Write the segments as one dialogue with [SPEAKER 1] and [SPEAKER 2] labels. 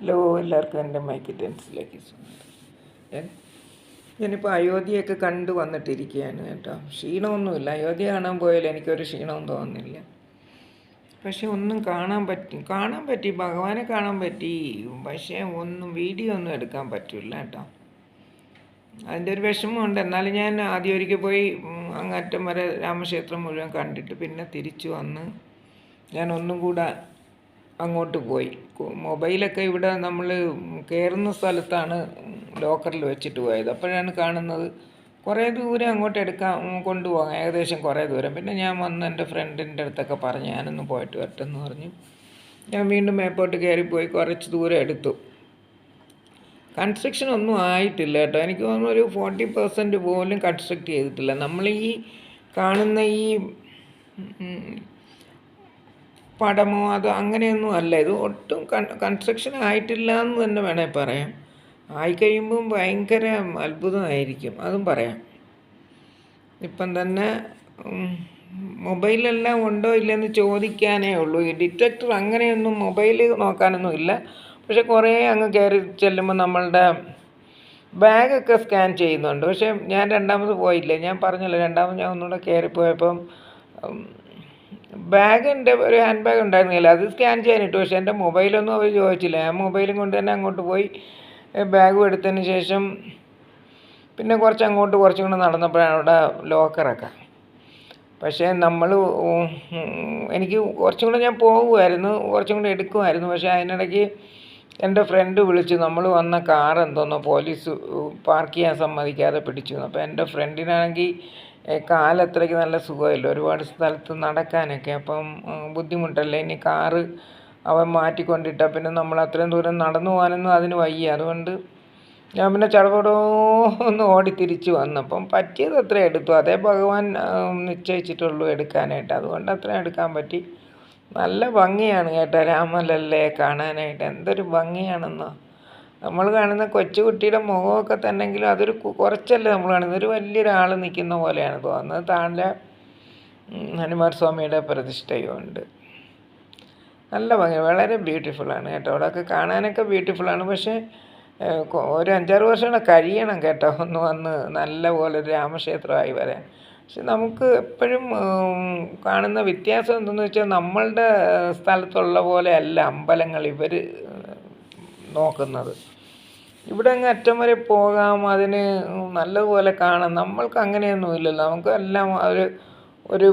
[SPEAKER 1] Hello എല്ലാവർക്കും എന്റെ mic ടെൻസിലേക്ക് ഞാനിപ്പോൾ അയോധ്യയൊക്കെ കണ്ടു വന്നിട്ടിരിക്കുകയാണ് കേട്ടോ. ക്ഷീണമൊന്നുമില്ല. അയോധ്യ കാണാൻ പോയാലും എനിക്കൊരു ക്ഷീണവും തോന്നുന്നില്ല. പക്ഷെ ഒന്നും കാണാൻ പറ്റി. കാണാൻ പറ്റി. ഭഗവാനെ കാണാൻ പറ്റി. പക്ഷേ ഒന്നും വീഡിയോ ഒന്നും എടുക്കാൻ പറ്റില്ല കേട്ടോ. അതിന്റെ ഒരു വിഷമമുണ്ട്. എന്നാലും ഞാൻ ആദ്യം ഒരിക്കൽ പോയി അങ്ങറ്റം വരെ രാമക്ഷേത്രം മുഴുവൻ കണ്ടിട്ട് പിന്നെ തിരിച്ചു വന്ന് ഞാൻ ഒന്നും കൂടെ അങ്ങോട്ട് പോയി. മൊബൈലൊക്കെ ഇവിടെ നമ്മൾ കയറുന്ന സ്ഥലത്താണ് ലോക്കറിൽ വെച്ചിട്ട് പോയത്. അപ്പോഴാണ് കാണുന്നത് കുറേ ദൂരം അങ്ങോട്ട് എടുക്കാൻ കൊണ്ടുപോകാം ഏകദേശം കുറേ ദൂരം. പിന്നെ ഞാൻ വന്ന് എന്റെ ഫ്രണ്ടിന്റെ അടുത്തൊക്കെ പറഞ്ഞു ഞാനൊന്ന് പോയിട്ട് വരട്ടെ എന്ന് പറഞ്ഞു. ഞാൻ വീണ്ടും മേപ്പോട്ട് കയറിപ്പോയി കുറച്ച് ദൂരം എടുത്തു. കൺസ്ട്രക്ഷൻ ഒന്നും ആയിട്ടില്ല കേട്ടോ. എനിക്ക് തോന്നുന്നു ഒരു ഫോർട്ടി പെർസെന്റ് പോലും കൺസ്ട്രക്റ്റ് ചെയ്തിട്ടില്ല. നമ്മൾ ഈ കാണുന്ന ഈ പടമോ അതോ അങ്ങനെയൊന്നും അല്ല. ഇത് ഒട്ടും കൺസ്ട്രക്ഷൻ ആയിട്ടില്ല എന്ന് തന്നെ വേണേൽ പറയാം. ആയിക്കഴിയുമ്പം ഭയങ്കര അത്ഭുതമായിരിക്കും. അതും പറയാം. ഇപ്പം തന്നെ മൊബൈലെല്ലാം ഉണ്ടോ ഇല്ലെന്ന് ചോദിക്കാനേ ഉള്ളൂ. ഈ ഡിറ്റക്ടർ അങ്ങനെയൊന്നും മൊബൈൽ നോക്കാനൊന്നും ഇല്ല. പക്ഷെ കുറേ അങ്ങ് കയറി ചെല്ലുമ്പോൾ നമ്മളുടെ ബാഗൊക്കെ സ്കാൻ ചെയ്യുന്നുണ്ട്. പക്ഷേ ഞാൻ രണ്ടാമത് പോയില്ല. ഞാൻ പറഞ്ഞല്ലോ രണ്ടാമത് ഞാൻ ഒന്നുകൂടെ കയറിപ്പോയപ്പം ഉം, ബാഗിന്റെ ഒരു ഹാൻഡ് ബാഗ് ഉണ്ടായിരുന്നില്ല. അത് സ്കാൻ ചെയ്യാനിട്ടു പക്ഷേ എന്റെ മൊബൈലൊന്നും അവർ ചോദിച്ചില്ല. ഞാൻ മൊബൈലും കൊണ്ട് തന്നെ അങ്ങോട്ട് പോയി ബാഗും എടുത്തതിന് ശേഷം പിന്നെ കുറച്ച് അങ്ങോട്ട് കുറച്ചും കൂടെ നടന്നപ്പോഴാണ് അവിടെ ലോക്കറൊക്കെ പക്ഷേ നമ്മൾ എനിക്ക് കുറച്ചും കൂടെ ഞാൻ പോകുമായിരുന്നു കുറച്ചും കൂടെ എടുക്കുമായിരുന്നു. പക്ഷേ അതിനിടയ്ക്ക് എന്റെ ഫ്രണ്ട് വിളിച്ചു. നമ്മൾ വന്ന കാർ എന്തോന്നോ പോലീസ് പാർക്ക് ചെയ്യാൻ സമ്മതിക്കാതെ പിടിച്ചു. അപ്പോൾ എന്റെ ഫ്രണ്ടിനാണെങ്കിൽ കാലത്രയ്ക്ക് നല്ല സുഖമില്ല ഒരുപാട് സ്ഥലത്ത് നടക്കാനൊക്കെ അപ്പം ബുദ്ധിമുട്ടല്ലേ? ഇനി കാറ് അവൻ മാറ്റിക്കൊണ്ടിട്ടാൽ പിന്നെ നമ്മൾ അത്രയും ദൂരം നടന്നു പോകാനൊന്നും അതിന് വയ്യ. അതുകൊണ്ട് ഞാൻ പിന്നെ ചടപടോ ഒന്ന് ഓടി തിരിച്ചു വന്നപ്പം പറ്റിയത് അത്ര എടുത്തു. അതേ ഭഗവാൻ നിശ്ചയിച്ചിട്ടുള്ളൂ എടുക്കാനായിട്ട്. അതുകൊണ്ട് അത്രയും എടുക്കാൻ പറ്റി. നല്ല ഭംഗിയാണ് കേട്ടോ രാമലല്ലേ കാണാനായിട്ട്. എന്തൊരു ഭംഗിയാണെന്നോ. നമ്മൾ കാണുന്ന കൊച്ചുകുട്ടിയുടെ മുഖമൊക്കെ തന്നെങ്കിലും അതൊരു കുറച്ചല്ല നമ്മൾ കാണുന്നത്? ഒരു വലിയൊരാൾ നിൽക്കുന്ന പോലെയാണ് തോന്നുന്നത്. താഴെ ഹനുമാൻ സ്വാമിയുടെ പ്രതിഷ്ഠയും ഉണ്ട് നല്ല ഭംഗി വളരെ ബ്യൂട്ടിഫുള്ളാണ് കേട്ടോ. അവിടെയൊക്കെ കാണാനൊക്കെ ബ്യൂട്ടിഫുള്ളാണ് പക്ഷേ ഒരു അഞ്ചാറ് വർഷം കൂടെ കഴിയണം കേട്ടോ. ഒന്ന് വന്ന് നല്ല പോലെ രാമക്ഷേത്രമായി വരാൻ. പക്ഷെ നമുക്ക് എപ്പോഴും കാണുന്ന വ്യത്യാസം എന്തെന്ന് വെച്ചാൽ നമ്മളുടെ സ്ഥലത്തുള്ള പോലെ അല്ല അമ്പലങ്ങൾ. ഇവർ നോക്കുന്നത്. ഇവിടെ അങ്ങ് അറ്റം വരെ പോകാം അതിന് നല്ലതുപോലെ കാണാം. നമ്മൾക്ക് അങ്ങനെയൊന്നും ഇല്ലല്ലോ. നമുക്ക് എല്ലാം ഒരു ഒരു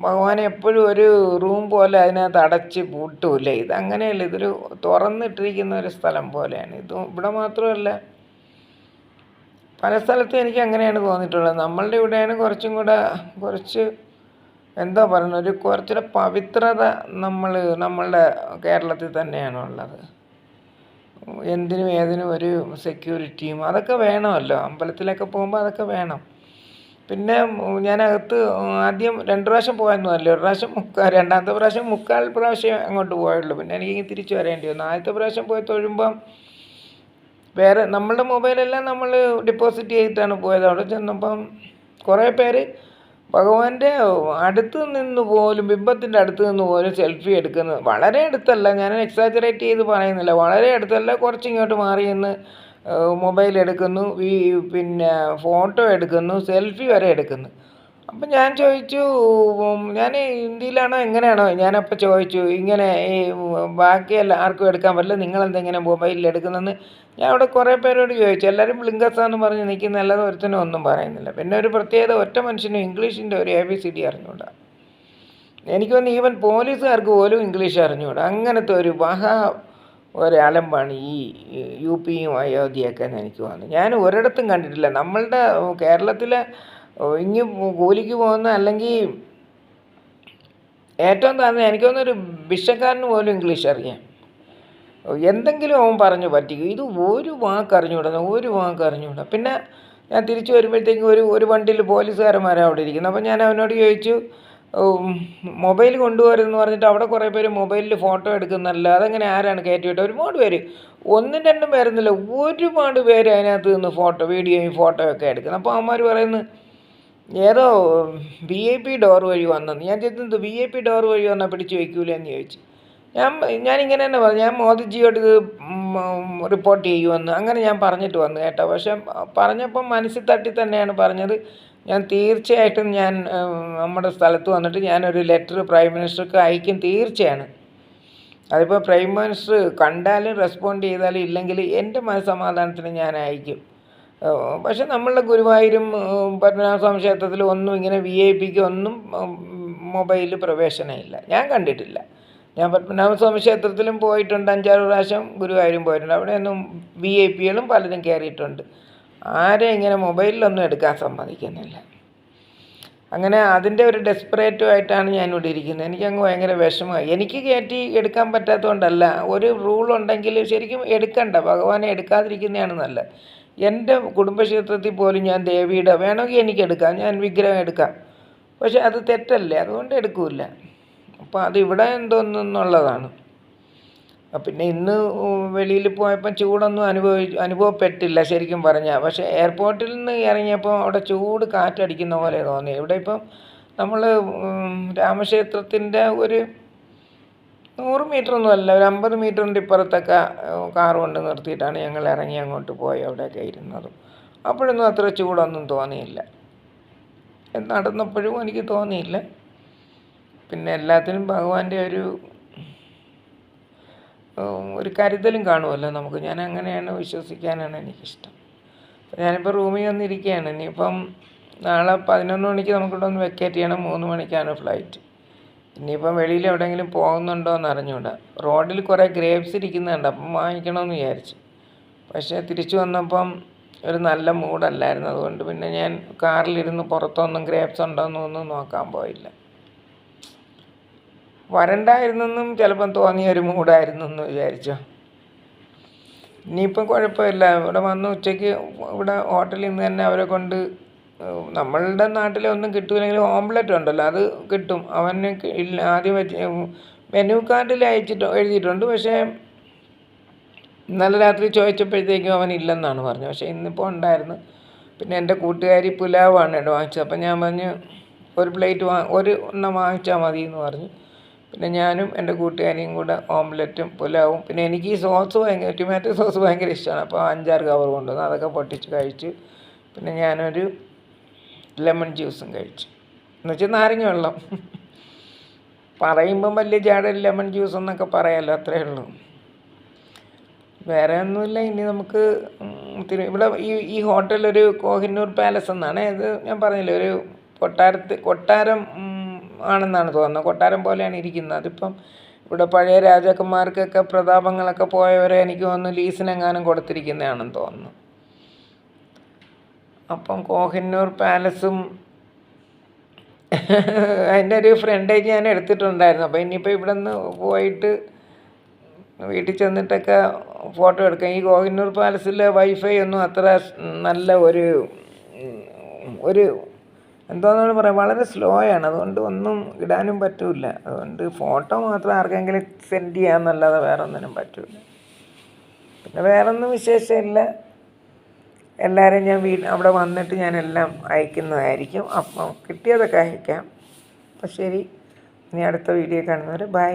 [SPEAKER 1] ഭഗവാനെ എപ്പോഴും ഒരു റൂം പോലെ അതിനകത്ത് അടച്ച് പൂട്ടൂല. ഇത് അങ്ങനെയല്ല. ഇതൊരു തുറന്നിട്ടിരിക്കുന്ന ഒരു സ്ഥലം പോലെയാണ്. ഇത് ഇവിടെ മാത്രമല്ല പല സ്ഥലത്തും എനിക്ക് അങ്ങനെയാണ് തോന്നിയിട്ടുള്ളത്. നമ്മളുടെ ഇവിടെയാണ് കുറച്ചും കൂടെ കുറച്ച് എന്താ പറയുന്നത്? ഒരു കുറച്ചുകൂടെ പവിത്രത നമ്മൾ നമ്മളുടെ കേരളത്തിൽ തന്നെയാണ് ഉള്ളത്. എന്തിനും ഏതിനും ഒരു സെക്യൂരിറ്റിയും അതൊക്കെ വേണമല്ലോ. അമ്പലത്തിലൊക്കെ പോകുമ്പോൾ അതൊക്കെ വേണം. പിന്നെ ഞാനകത്ത് ആദ്യം രണ്ട് പ്രാവശ്യം പോയെന്നല്ല ഒരു പ്രാവശ്യം മുക്കാൽ രണ്ടാമത്തെ പ്രാവശ്യം മുക്കാൽ പ്രാവശ്യം അങ്ങോട്ട് പോയുള്ളൂ പിന്നെ എനിക്ക് തിരിച്ചു വരേണ്ടി വന്നു. ആദ്യത്തെ പ്രാവശ്യം പോയി തൊഴുമ്പം വേറെ നമ്മളുടെ മൊബൈലെല്ലാം നമ്മൾ ഡിപ്പോസിറ്റ് ചെയ്തിട്ടാണ് പോയത്. അവിടെ ചെന്നപ്പം കുറേ പേര് ഭഗവാന്റെ അടുത്ത് നിന്ന് പോലും ബിംബത്തിന്റെ അടുത്ത് നിന്ന് പോലും സെൽഫി എടുക്കുന്നത് വളരെ അടുത്തല്ല. ഞാൻ എക്സാജറേറ്റ് ചെയ്ത് പറയുന്നില്ല. വളരെ അടുത്തല്ല. കുറച്ച് ഇങ്ങോട്ട് മാറി നിന്ന് മൊബൈൽ എടുക്കുന്നു. ഈ പിന്നെ ഫോട്ടോ എടുക്കുന്നു. സെൽഫി വരെ എടുക്കുന്നു. അപ്പം ഞാൻ ചോദിച്ചു ഞാൻ ഹിന്ദിയിലാണോ എങ്ങനെയാണോ? ഞാനപ്പോൾ ചോദിച്ചു ഇങ്ങനെ ഈ ബാക്കി ആർക്കും എടുക്കാൻ പറ്റില്ല നിങ്ങളെന്താ ഇങ്ങനെ മൊബൈലിൽ എടുക്കുന്നതെന്ന് ഞാൻ അവിടെ കുറേ പേരോട് ചോദിച്ചു. എല്ലാവരും ബ്ലിങ്കസാന്ന് പറഞ്ഞ് നിൽക്കുന്ന അല്ലാതെ ഒരുത്തനും ഒന്നും പറയുന്നില്ല. പിന്നെ ഒരു പ്രത്യേകത ഒറ്റ മനുഷ്യനും ഇംഗ്ലീഷിന്റെ ഒരു എ ബി സി ഡി അറിഞ്ഞുകൂടാ എനിക്ക് തോന്നുന്നു ഈവൻ പോലീസുകാർക്ക് പോലും ഇംഗ്ലീഷ് അറിഞ്ഞുകൂടാ അങ്ങനത്തെ ഒരു മഹാ ഒരലമ്പാണ് ഈ യു പിയും അയോധ്യയൊക്കെ എന്ന് എനിക്ക് തോന്നുന്നു. ഞാൻ ഒരിടത്തും കണ്ടിട്ടില്ല. നമ്മളുടെ കേരളത്തിലെ ഇങ്ങ് കൂലിക്ക് പോകുന്ന അല്ലെങ്കിൽ ഏറ്റവും താഴ്ന്ന എനിക്ക് തോന്നുന്നൊരു ഭിക്ഷക്കാരന് പോലും ഇംഗ്ലീഷ് അറിയാം. എന്തെങ്കിലും അവൻ പറഞ്ഞു പറ്റിക്കും. ഇത് ഒരു വാക്ക് അറിഞ്ഞുകൂടാ ഒരു വാക്ക് അറിഞ്ഞുകൂടാ. പിന്നെ ഞാൻ തിരിച്ചു വരുമ്പോഴത്തേക്കും ഒരു ഒരു വണ്ടിയിൽ പോലീസുകാരന്മാരാണ് അവിടെ ഇരിക്കുന്നത്. അപ്പം ഞാൻ അവനോട് ചോദിച്ചു മൊബൈൽ കൊണ്ടുപോകരുതെന്ന് പറഞ്ഞിട്ട് അവിടെ കുറേ പേര് മൊബൈലിൽ ഫോട്ടോ എടുക്കുന്നല്ല അതങ്ങനെ ആരാണ് കയറ്റി വിട്ടത് ഒരുപാട് പേര്. ഒന്നും രണ്ടും പേരൊന്നുമില്ല ഒരുപാട് പേര് അതിനകത്ത് നിന്ന് ഫോട്ടോ വീഡിയോയും ഫോട്ടോയൊക്കെ എടുക്കുന്നത് അപ്പോൾ അവന്മാർ പറയുന്നു ഏതോ വി ഐ പി ഡോർ വഴി വന്നെന്ന് ഞാൻ ചോദിച്ചത് വി ഐ പി ഡോർ വഴി വന്നാൽ പിടിച്ച് വയ്ക്കൂലെന്ന് ചോദിച്ചു. ഞാൻ ഞാനിങ്ങനെ തന്നെ പറഞ്ഞു. ഞാൻ മോദിജിയോട് ഇത് റിപ്പോർട്ട് ചെയ്യുമെന്ന്. അങ്ങനെ ഞാൻ പറഞ്ഞിട്ട് വന്നു കേട്ടോ. പക്ഷെ പറഞ്ഞപ്പം മനസ്സിൽ തട്ടി തന്നെയാണ് പറഞ്ഞത്. ഞാൻ തീർച്ചയായിട്ടും ഞാൻ നമ്മുടെ സ്ഥലത്ത് വന്നിട്ട് ഞാനൊരു ലെറ്റർ പ്രൈം മിനിസ്റ്റർക്ക് അയക്കും തീർച്ചയാണ്. അതിപ്പോൾ പ്രൈം മിനിസ്റ്റർ കണ്ടാലും റെസ്പോണ്ട് ചെയ്താലും ഇല്ലെങ്കിൽ എന്റെ മനസ്സമാധാനത്തിന് ഞാൻ അയക്കും. പക്ഷെ നമ്മളുടെ ഗുരുവായൂരും പത്മനാഭസ്വാമി ക്ഷേത്രത്തിലും ഒന്നും ഇങ്ങനെ വി ഐ പിക്ക് ഒന്നും മൊബൈലിൽ പ്രവേശനമില്ല ഞാൻ കണ്ടിട്ടില്ല. ഞാൻ പത്മനാഭസ്വാമി ക്ഷേത്രത്തിലും പോയിട്ടുണ്ട്. അഞ്ചാറ് പ്രാവശ്യം ഗുരുവായൂരും പോയിട്ടുണ്ട്. അവിടെയൊന്നും വി ഐ പികളും പലരും കയറിയിട്ടുണ്ട്. ആരെ ഇങ്ങനെ മൊബൈലിലൊന്നും എടുക്കാൻ സമ്മതിക്കുന്നില്ല. അങ്ങനെ അതിന്റെ ഒരു ഡെസ്പറേറ്റും ആയിട്ടാണ് ഇവിടെ ഇരിക്കുന്നത്. എനിക്കങ്ങ് ഭയങ്കര വിഷമമായി. എനിക്ക് കയറ്റി എടുക്കാൻ പറ്റാത്തതുകൊണ്ടല്ല. ഒരു റൂൾ ഉണ്ടെങ്കിൽ ശരിക്കും എടുക്കണ്ട. ഭഗവാനെ എടുക്കാതിരിക്കുന്നതാണ് നല്ലത്. എന്റെ കുടുംബക്ഷേത്രത്തിൽ പോലും ഞാൻ ദേവിയുടെ വേണമെങ്കിൽ എനിക്ക് എടുക്കാം ഞാൻ വിഗ്രഹം എടുക്കാം. പക്ഷെ അത് തെറ്റല്ലേ? അതുകൊണ്ട് എടുക്കില്ല. അപ്പോൾ അത് ഇവിടെ എന്തോന്നുള്ളതാണ്. പിന്നെ ഇന്ന് വെളിയിൽ പോയപ്പോൾ ചൂടൊന്നും അനുഭവി അനുഭവപ്പെട്ടില്ല ശരിക്കും പറഞ്ഞാൽ. പക്ഷേ എയർപോർട്ടിൽ നിന്ന് ഇറങ്ങിയപ്പോൾ അവിടെ ചൂട് കാറ്റടിക്കുന്ന പോലെ തോന്നി. ഇവിടെ ഇപ്പം നമ്മൾ രാമക്ഷേത്രത്തിന്റെ ഒരു നൂറ് മീറ്ററൊന്നും അല്ല ഒരു അമ്പത് മീറ്ററിന്റെ ഇപ്പുറത്തൊക്കെ കാർ കൊണ്ട് നിർത്തിയിട്ടാണ് ഞങ്ങൾ ഇറങ്ങി അങ്ങോട്ട് പോയി അവിടെയൊക്കെ ഇരുന്നത്. അപ്പോഴൊന്നും അത്ര ചൂടൊന്നും തോന്നിയില്ല. നടന്നപ്പോഴും എനിക്ക് തോന്നിയില്ല. പിന്നെ എല്ലാത്തിനും ഭഗവാന്റെ ഒരു ഒരു കരുതലും കാണുമല്ലോ നമുക്ക്. ഞാൻ അങ്ങനെയാണ് വിശ്വസിക്കാനാണ് എനിക്കിഷ്ടം. ഞാനിപ്പോൾ റൂമിൽ വന്നിരിക്കുകയാണ്. ഇനിയിപ്പം നാളെ പതിനൊന്ന് മണിക്ക് നമുക്കിവിടെ ഒന്ന് വെക്കേറ്റ് ചെയ്യണം. മൂന്ന് മണിക്കാണ് ഫ്ലൈറ്റ് ഇനിയിപ്പം വെളിയിൽ എവിടെയെങ്കിലും പോകുന്നുണ്ടോ എന്ന് അറിഞ്ഞൂടാ റോഡിൽ കുറേ ഗ്രേപ്സ് ഇരിക്കുന്നുണ്ട്. അപ്പം വാങ്ങിക്കണമെന്ന് വിചാരിച്ചു. പക്ഷേ തിരിച്ചു വന്നപ്പം ഒരു നല്ല മൂഡല്ലായിരുന്നു. അതുകൊണ്ട് പിന്നെ ഞാൻ കാറിലിരുന്ന് പുറത്തൊന്നും ഗ്രേപ്സ് ഉണ്ടോയെന്നൊന്നും നോക്കാൻ പോയില്ല. വരണ്ടായിരുന്നെന്നും ചിലപ്പം തോന്നിയ ഒരു മൂഡായിരുന്നു എന്ന് വിചാരിച്ചോ. ഇനിയിപ്പം കുഴപ്പമില്ല. ഇവിടെ വന്ന് ഉച്ചയ്ക്ക് ഇവിടെ ഹോട്ടലിൽ നിന്ന് തന്നെ അവരെ കൊണ്ട് നമ്മളുടെ നാട്ടിലെ ഒന്നും കിട്ടൂലെങ്കിൽ ഓംലെറ്റ് ഉണ്ടല്ലോ അത് കിട്ടും. അവന് ഇല്ല ആദ്യം മെനു കാർഡിൽ അയച്ചിട്ട് എഴുതിയിട്ടുണ്ട്. പക്ഷേ ഇന്നലെ രാത്രി ചോദിച്ചപ്പോഴത്തേക്കും അവൻ ഇല്ലെന്നാണ് പറഞ്ഞത്. പക്ഷേ ഇന്നിപ്പോൾ ഉണ്ടായിരുന്നു. പിന്നെ എന്റെ കൂട്ടുകാരി പുലാവാണ് കേട്ടോ വാങ്ങിച്ചത്. അപ്പം ഞാൻ പറഞ്ഞു ഒരു പ്ലേറ്റ് വാ ഒരു എണ്ണം വാങ്ങിച്ചാൽ മതി എന്ന് പറഞ്ഞു. പിന്നെ ഞാനും എന്റെ കൂട്ടുകാരിയും കൂടെ ഓംലെറ്റും പുലാവും. പിന്നെ എനിക്ക് ഈ സോസ് ഭയങ്കര ടൊമാറ്റോ സോസ് ഭയങ്കര ഇഷ്ടമാണ് അപ്പോൾ അഞ്ചാറ് കവർ കൊണ്ടുവന്നു. അതൊക്കെ പൊട്ടിച്ച് കഴിച്ച് പിന്നെ ഞാനൊരു ലെമൺ ജ്യൂസും കഴിച്ചു. എന്നുവെച്ചാൽ നാരങ്ങ വെള്ളം. പറയുമ്പം വലിയ ചാടൽ ലെമൺ ജ്യൂസ് എന്നൊക്കെ പറയാമല്ലോ അത്രേ ഉള്ളൂ. വേറെ ഒന്നുമില്ല ഇനി നമുക്ക് തിരു ഇവിടെ ഈ ഈ ഹോട്ടൽ ഒരു കോഹിന്നൂർ പാലസ് എന്നാണ്. ഇത് ഞാൻ പറഞ്ഞില്ലേ ഒരു കൊട്ടാരത്ത് കൊട്ടാരം ആണെന്നാണ് തോന്നുന്നത്. കൊട്ടാരം പോലെയാണ് ഇരിക്കുന്നത്. അതിപ്പം ഇവിടെ പഴയ രാജാക്കന്മാർക്കൊക്കെ പ്രതാപങ്ങളൊക്കെ പോയവരെ എനിക്ക് തോന്നുന്നു ലീസിനെങ്ങാനും കൊടുത്തിരിക്കുന്നതാണെന്ന് തോന്നുന്നു. അപ്പം കോഹിന്നൂർ പാലസും അതിന്റെ ഒരു ഫ്രണ്ടേജ് ഞാൻ എടുത്തിട്ടുണ്ടായിരുന്നു. അപ്പോൾ ഇനിയിപ്പോൾ ഇവിടെ നിന്ന് പോയിട്ട് വീട്ടിൽ ചെന്നിട്ടൊക്കെ ഫോട്ടോ എടുക്കാം. ഈ കോഹിന്നൂർ പാലസിലെ വൈഫൈ ഒന്നും അത്ര നല്ല ഒരു ഒരു എന്തോന്നാണ് പറയാം വളരെ സ്ലോ ആണ്. അതുകൊണ്ട് ഒന്നും ഇടാനും പറ്റില്ല. അതുകൊണ്ട് ഫോട്ടോ മാത്രം ആർക്കെങ്കിലും സെൻഡ് ചെയ്യാമെന്നല്ലാതെ വേറെ ഒന്നിനും പറ്റില്ല. പിന്നെ വേറെ ഒന്നും വിശേഷമില്ല. എല്ലാവരും ഞാൻ വീ അവിടെ വന്നിട്ട് ഞാൻ എല്ലാം അയക്കുന്നതായിരിക്കും. അപ്പം കിട്ടിയതൊക്കെ അയക്കാം. അപ്പം ശരി. ഇനി അടുത്ത വീഡിയോ കാണുന്നവരെ ബൈ.